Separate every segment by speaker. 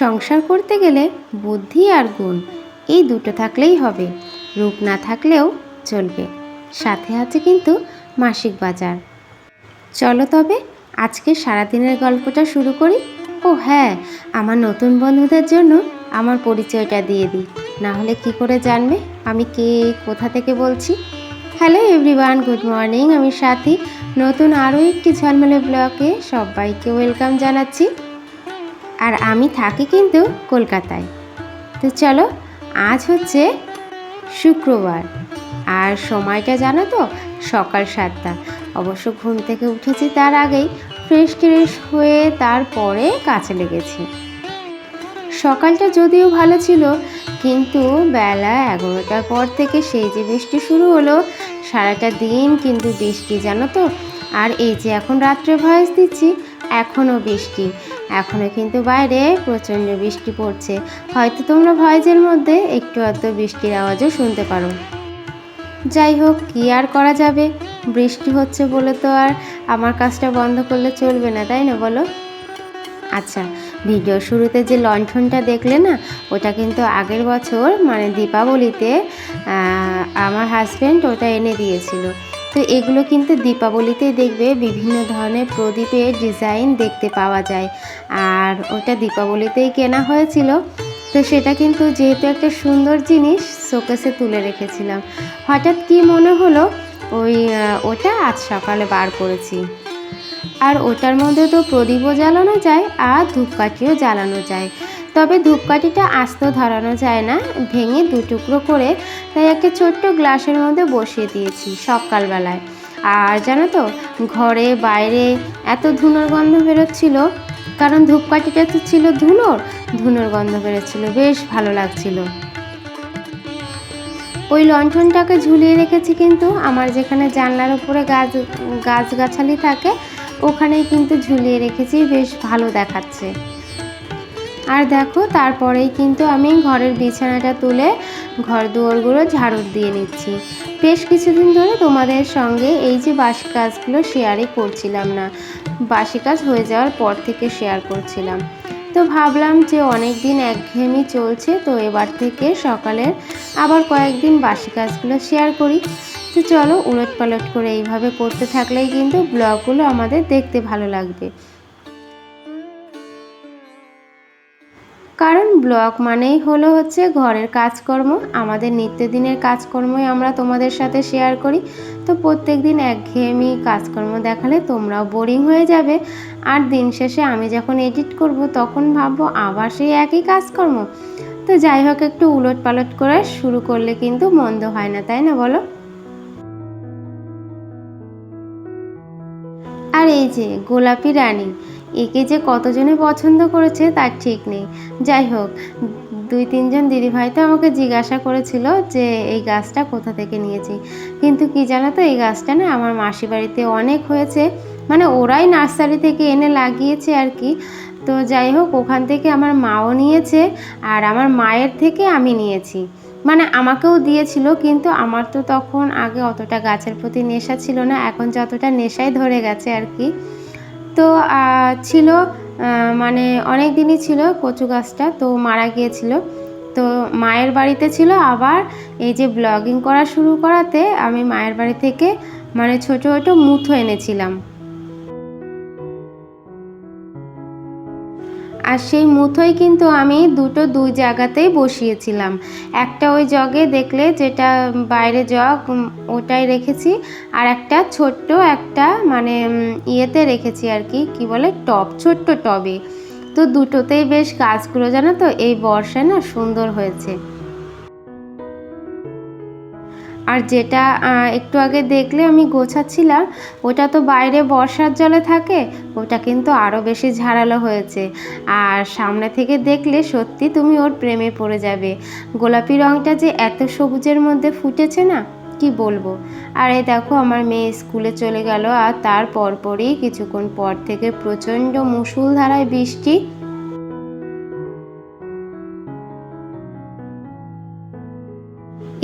Speaker 1: সংসার করতে গেলে বুদ্ধি আর গুণ, এই দুটো থাকলেই হবে। রূপ না থাকলেও চলবে। সাথে আছে কিন্তু মাসিক বাজার। চলো তবে, আজকে সারাদিনের গল্পটা শুরু করি। ও হ্যাঁ আমার নতুন বন্ধুদের জন্য আমার পরিচয়টা দিয়ে দিই। না হলে কি করে জানবে? আমি কে, কোথা থেকে বলছি? Hello everyone, good morning. আমি সাথী। নতুন আরও একটি ঝলমলে ব্লকে সবাইকে ওয়েলকাম জানাচ্ছি। আর আমি থাকি কিন্তু কলকাতায়। তো চলো, আজ হচ্ছে শুক্রবার। আর সময়টা জানো তো, সকাল সাতটা। অবশ্য ঘুম থেকে উঠেছি তার আগেই ফ্রেশ ট্রেশ হয়ে তারপরে কাছে লেগেছি। সকালটা যদিও ভালো ছিল, কিন্তু বেলা এগারোটার পর থেকে সেই যে বৃষ্টি শুরু হলো, সারাটা দিন কিন্তু বৃষ্টি জানো তো। আর এই যে এখন রাত্রে ভয়েস দিচ্ছি এখনও বৃষ্টি। এখনও কিন্তু বাইরে প্রচণ্ড বৃষ্টি পড়ছে। হয়তো তোমরা ভয়েজের মধ্যে একটু আধটু বৃষ্টির আওয়াজও শুনতে পারো। যাই হোক, কী আর করা যাবে? বৃষ্টি হচ্ছে বলে তো আর আমার কাজটা বন্ধ করলে চলবে না, তাই না বলো? আচ্ছা ভিডিও শুরুতে যে লণ্ঠনটা দেখলে না, ওটা কিন্তু আগের বছর মানে দীপাবলিতে আমার হাজব্যান্ড ওটা এনে দিয়েছিল। তো এগুলো কিন্তু দীপাবলিতেই দেখবে বিভিন্ন ধরনের প্রদীপের ডিজাইন দেখতে পাওয়া যায়। আর ওটা দীপাবলিতেই কেনা হয়েছিল। তো সেটা কিন্তু যেহেতু একটা সুন্দর জিনিস, শোকেসে তুলে রেখেছিলাম। হঠাৎ কি মনে হলো? ওই ওটা আজ সকালে বার করেছি। আর ওটার মধ্যে তো প্রদীপও জ্বালানো যায়, আর ধূপকাঠিও জ্বালানো যায়। তবে ধূপকাঠিটা আস্ত ধরানো যায় না, ভেঙে দু টুকরো করে তাই একটা ছোট্ট গ্লাসের মধ্যে বসিয়ে দিয়েছি সকালবেলায়। আর জানো তো, ঘরে, বাইরে এত ধুনোর গন্ধ বেরোচ্ছিল, কারণ ধূপকাঠিটা তো ছিল ধুনোর ধুনোর গন্ধ বেরোচ্ছিল, বেশ ভালো লাগছিল। ওই লণ্ঠনটাকে ঝুলিয়ে রেখেছি কিন্তু আমার যেখানে জানলার উপরে গাছ, গাছগাছালি থাকে, ওখানেই কিন্তু ঝুলিয়ে রেখেছি, বেশ ভালো দেখাচ্ছে। আর দেখো, তারপরেই কিন্তু আমি ঘরের বিছানাটা তুলে ঘর দুয়ারগুলো ঝাড়ু দিয়ে নিচ্ছি। বেশ কিছুদিন ধরে তোমাদের সঙ্গে এই যে বাসি কাজগুলো শেয়ারই করছিলাম না। বাসি কাজ হয়ে যাওয়ার পর থেকে শেয়ার করছিলাম। তো ভাবলাম যে অনেক দিন একঘেয়েমি চলছে, তো এবার থেকে সকালের আবার কয়েকদিন বাসি কাজগুলো শেয়ার করি। তো চলো উলট পালট করে এইভাবে করতে থাকলেই কিন্তু ব্লগগুলো আমাদের দেখতে ভালো লাগবে। কারণ ব্লগ মানেই হলো হচ্ছে ঘরের কাজকর্ম। আমাদের নিত্যদিনের কাজকর্মই আমরা তোমাদের সাথে শেয়ার করি। তো প্রত্যেক দিন একঘেয়েমি কাজকর্ম দেখালে তোমরাও বোরিং হয়ে যাবে। আর দিন শেষে আমি যখন এডিট করব, তখন ভাববো আবার সেই একই কাজকর্ম। তো যাই হোক, একটু উলট পালট করে শুরু করলে কিন্তু মন্দ হয় না, তাই না বলো? আর এই যে গোলাপি রানী একে যে কতজনে পছন্দ করেছে তার ঠিক নেই। যাই হোক, দুই তিনজন দিদিভাই তো আমাকে জিজ্ঞাসা করেছিল যে এই গাছটা কোথা থেকে নিয়েছি। কিন্তু কি জানো তো, এই গাছটা না আমার মাসি বাড়িতে অনেক হয়েছে। মানে ওরাই নার্সারি থেকে এনে লাগিয়েছে আর কি। তো যাই হোক, ওখান থেকে আমার মাও নিয়েছে আর আমার মায়ের থেকে আমি নিয়েছি। মানে আমাকেও দিয়েছিল, কিন্তু আমার তো তখন আগে অতটা গাছের প্রতি নেশা ছিল না, এখন যতটা নেশাই ধরে গেছে আর কি। তো ছিল মানে অনেক দিনই ছিল কচু গাছটা, তো মারা গিয়েছিল। তো মায়ের বাড়িতে ছিল, আবার এই যে ব্লগিং করা শুরু করাতে আমি মায়ের বাড়ি থেকে মানে ছোটো ছোট মুথো এনেছিলাম। আর সেই মুথোই কিন্তু আমি দুটো দুই জায়গাতেই বসিয়েছিলাম। একটা ওই জগে দেখলে যেটা বাইরে জগ ওটাই রেখেছি আর একটা ছোট্ট একটা মানে ইয়েতে রেখেছি আর কি কি বলে টপ ছোট্ট টবে। তো দুটোতেই বেশ গাছগুলো জানো তো, এই বর্ষায় না সুন্দর হয়েছে। আর যেটা একটু আগে দেখলে আমি গোছাচ্ছিলাম, ওটা তো বাইরে বর্ষার জলে থাকে, ওটা কিন্তু আরও বেশি ঝাড়ালো হয়েছে। আর সামনে থেকে দেখলে সত্যি তুমি ওর প্রেমে পড়ে যাবে। গোলাপি রঙটা যে এত সবুজের মধ্যে ফুটেছে না, কি বলব? আর এই দেখো আমার মেয়ে স্কুলে চলে গেল, আর তার পরপরই কিছুক্ষণ পর থেকে প্রচণ্ড মুষলধারায় বৃষ্টি।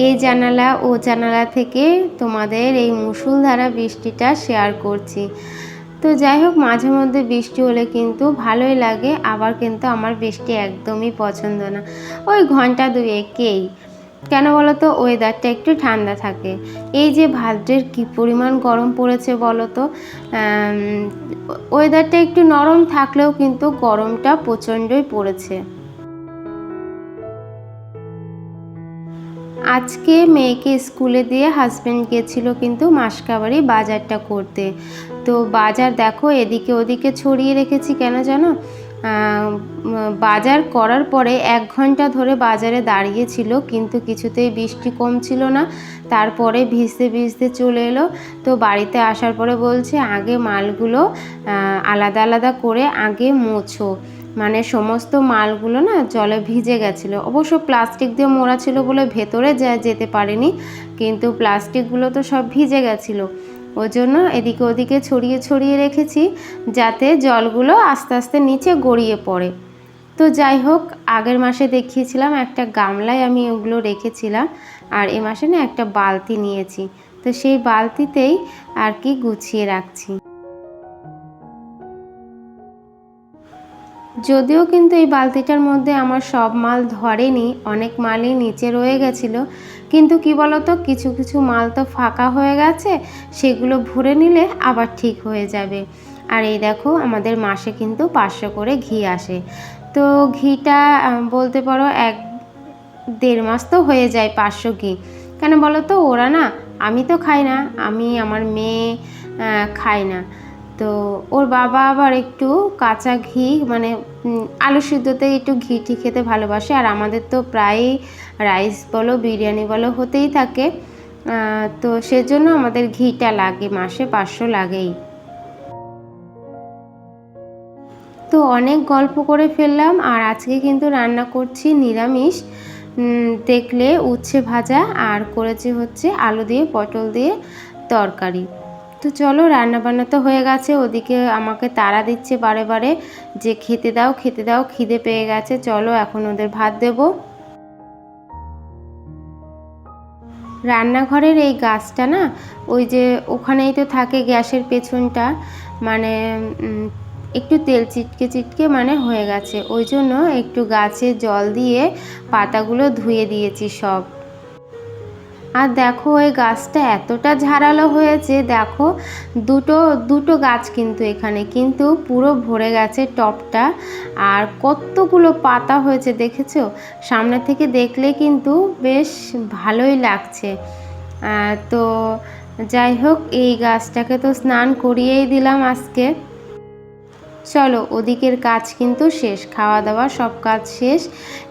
Speaker 1: এই জানালা ও জানালা থেকে তোমাদের এই মুষলধারা বৃষ্টিটা শেয়ার করছি। তো যাই হোক, মাঝে মধ্যে বৃষ্টি হলে কিন্তু ভালোই লাগে, আবার কিন্তু আমার বৃষ্টি একদমই পছন্দ না। ওই ঘণ্টা দুয়েকেই। কেন বলো তো ওয়েদারটা একটু ঠান্ডা থাকে। এই যে ভাদ্রের কি পরিমাণ গরম পড়েছে বলো তো ওয়েদারটা একটু নরম থাকলেও কিন্তু গরমটা প্রচণ্ডই পড়েছে। আজকে মেয়েকে স্কুলে দিয়ে হাজব্যান্ড গেছিল কিন্তু মাসকাবারি বাজারটা করতে। তো বাজার দেখো, এদিকে ওদিকে ছড়িয়ে রেখেছি কেন জানো? বাজার করার পরে এক ঘণ্টা ধরে বাজারে দাঁড়িয়েছিল, কিন্তু কিছুতেই বৃষ্টি কম ছিল না। তারপরে ভিজতে ভিজতে চলে এলো। তো বাড়িতে আসার পরে বলছে, আগে মালগুলো আলাদা আলাদা করে আগে মোছো। মানে সমস্ত মালগুলো না জলে ভিজে গেছিল। অবশ্য প্লাস্টিক দিয়ে মোড়া ছিল বলে ভেতরে যা যেতে পারেনি, কিন্তু প্লাস্টিকগুলো তো সব ভিজে গেছিল। ওই জন্য এদিকে ওদিকে ছড়িয়ে ছড়িয়ে রেখেছি যাতে জলগুলো আস্তে আস্তে নিচে গড়িয়ে পড়ে। তো যাই হোক, আগের মাসে দেখিয়েছিলাম একটা গামলায় আমি ওগুলো রেখেছিলাম, আর এ মাসে না একটা বালতি নিয়েছি। তো সেই বালতিতেই আর কি গুছিয়ে রাখছি। যদিও কিন্তু এই বালতিটার মধ্যে আমার সব মাল ধরেনি, অনেক মালই নিচে রয়ে গেছিল। কিন্তু কি বলতো, কিছু কিছু মাল তো ফাঁকা হয়ে গেছে, সেগুলো ভরে নিলে আবার ঠিক হয়ে যাবে। আর এই দেখো, আমাদের মাসে কিন্তু পাঁচশো করে ঘি আসে। তো ঘিটা বলতে পারো এক দেড় মাস তো হয়ে যায় পাঁচশো ঘি। কেন বলো তো ওরা না, আমি তো খাই না, আমি আমার মেয়ে খাই না। তো ওর বাবা আবার একটু কাঁচা ঘি মানে আলু সিদ্ধতে একটু ঘি টি খেতে ভালোবাসে। আর আমাদের তো প্রায়ই রাইস বলো, বিরিয়ানি বলো হতেই থাকে। তো সেজন্য আমাদের ঘিটা লাগে, মাসে পাঁচশো লাগেই। তো অনেক গল্প করে ফেললাম, আর আজকে কিন্তু রান্না করছি নিরামিষ। দেখলে উচ্ছে ভাজা, আর করেছি হচ্ছে আলু দিয়ে, পটল দিয়ে তরকারি। তো চলো, রান্নাবান্না তো হয়ে গেছে। ওদিকে আমাকে তাড়া দিচ্ছে বারে বারে যে খেতে দাও খেতে দাও, খিদে পেয়ে গেছে। চলো, এখন ওদের ভাত দেব। রান্নাঘরের এই গাছটা না, ওই যে ওখানেই তো থাকে গ্যাসের পেছনটা মানে একটু তেল চিটকে চিটকে মানে হয়ে গেছে। ওই জন্য একটু গাছে জল দিয়ে পাতাগুলো ধুয়ে দিয়েছি সব। আর দেখো ওই গাছটা এতটা ঝাড়ালো হয়েছে, দেখো দুটো দুটো গাছ কিন্তু এখানে, কিন্তু পুরো ভরে গেছে টপটা। আর কতগুলো পাতা হয়েছে দেখেছ? সামনে থেকে দেখলে কিন্তু বেশ ভালোই লাগছে। তো যাই হোক, এই গাছটাকে তো স্নান করিয়েই দিলাম আজকে। চলো, ওদিকের কাজ কিন্তু শেষ খাওয়া দাওয়া সব কাজ শেষ।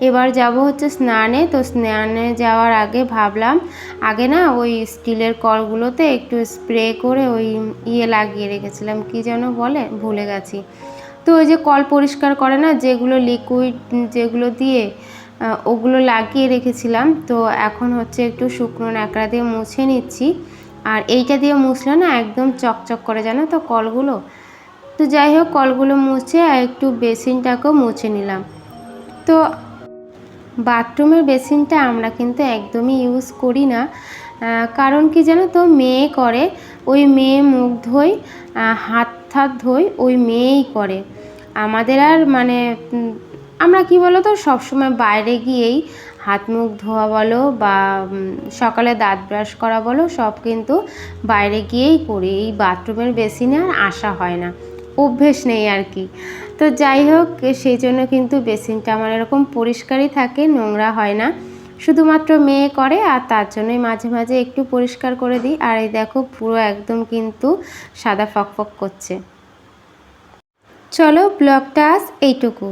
Speaker 1: এবার যাব হচ্ছে স্নানে, তো স্নানে যাওয়ার আগে ভাবলাম, আগে না ওই স্টিলের কলগুলোতে একটু স্প্রে করে ওই ইয়ে লাগিয়ে রেখেছিলাম, কি যেন বলে, ভুলে গেছি। তো ওই যে কল পরিষ্কার করে না, যেগুলো লিকুইড যেগুলো দিয়ে ওগুলো লাগিয়ে রেখেছিলাম, তো এখন হচ্ছে একটু শুকনো ন্যাকড়া দিয়ে মুছে নিচ্ছি। আর এইটা দিয়ে মুছলে না একদম চকচক করে, জানো তো কলগুলো? তো যাই হোক, কলগুলো মুছে আর একটু বেসিনটাকেও মুছে নিলাম। তো বাথরুমের বেসিনটা আমরা কিন্তু একদমই ইউজ করি না। কারণ কি জানো তো, মেয়ে করে, ওই মেয়ে মুখ ধোই হাত হাত ধোই ওই মেয়েই করে। আমাদের আর মানে আমরা কি বলো তো সবসময় বাইরে গিয়েই হাত মুখ ধোয়া বলো বা সকালে দাঁত ব্রাশ করা বলো, সব কিন্তু বাইরে গিয়েই করি। এই বাথরুমের বেসিনে আর আসা হয় না। অভ্যেস নেই আর কি। তো যাই হোক, সেই জন্য কিন্তু বেসিনটা আমার এরকম পরিষ্কারই থাকে, নোংরা হয় না। শুধুমাত্র মেয়ে করে আর তার জন্যই মাঝে মাঝে একটু পরিষ্কার করে দিই। আর এই দেখো, পুরো একদম কিন্তু সাদা ফকফক করছে। চলো ব্লগটা আজ এইটুকু।